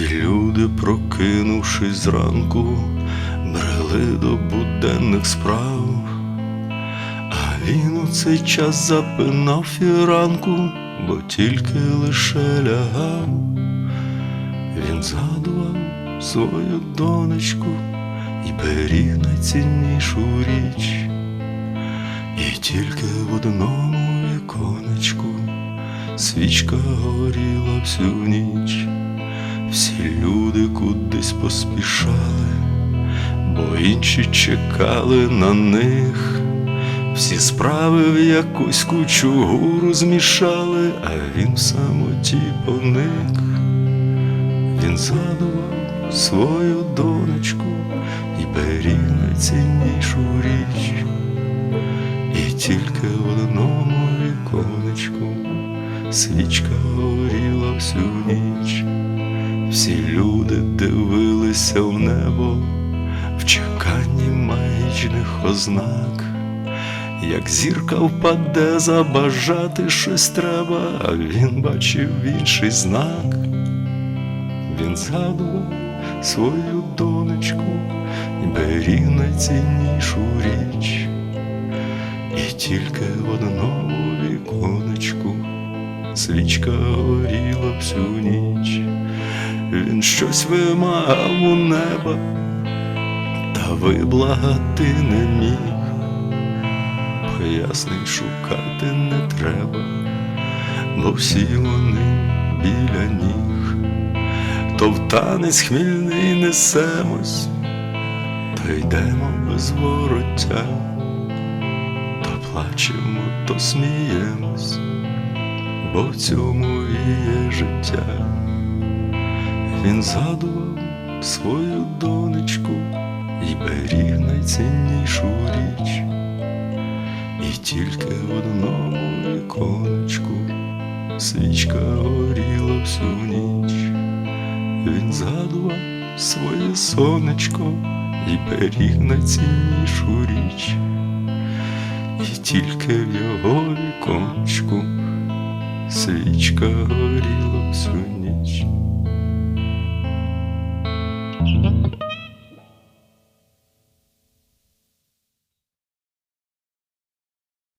люди, прокинувшись зранку, брели до буденних справ, а він у цей час запинав фіранку, бо тільки лише лягав. Він згадував свою донечку і беріг найціннішу річ, і тільки в одному віконечку свічка горіла всю ніч. Всі люди кудись поспішали, бо інші чекали на них. Всі справи в якусь кучугуру змішали, а він в самоті поник. Він згадував свою донечку і беріг найціннішу річ, і тільки в одному віконечку свічка горіла всю ніч. Всі люди дивилися в небо в чеканні магічних ознак. Як зірка впаде, забажати щось треба, а він бачив інший знак. Він згадував свою донечку і беріг найціннішу річ, і тільки в одному віконечку свічка горіла всю ніч. Він щось вимагав у неба, та виблагати не міг. Пояснень шукати не треба, бо всі вони біля ніг, то в танець хмільний несемось, то йдемо без вороття, то плачемо, то сміємось, бо в цьому і є життя. Він згадував свою донечку і беріг найціннішу річ, і тільки в одному віконечку свічка горіла всю ніч. Він згадував своє сонечко і беріг найціннішу річ, і тільки в його віконечку свічка горіла всю ніч.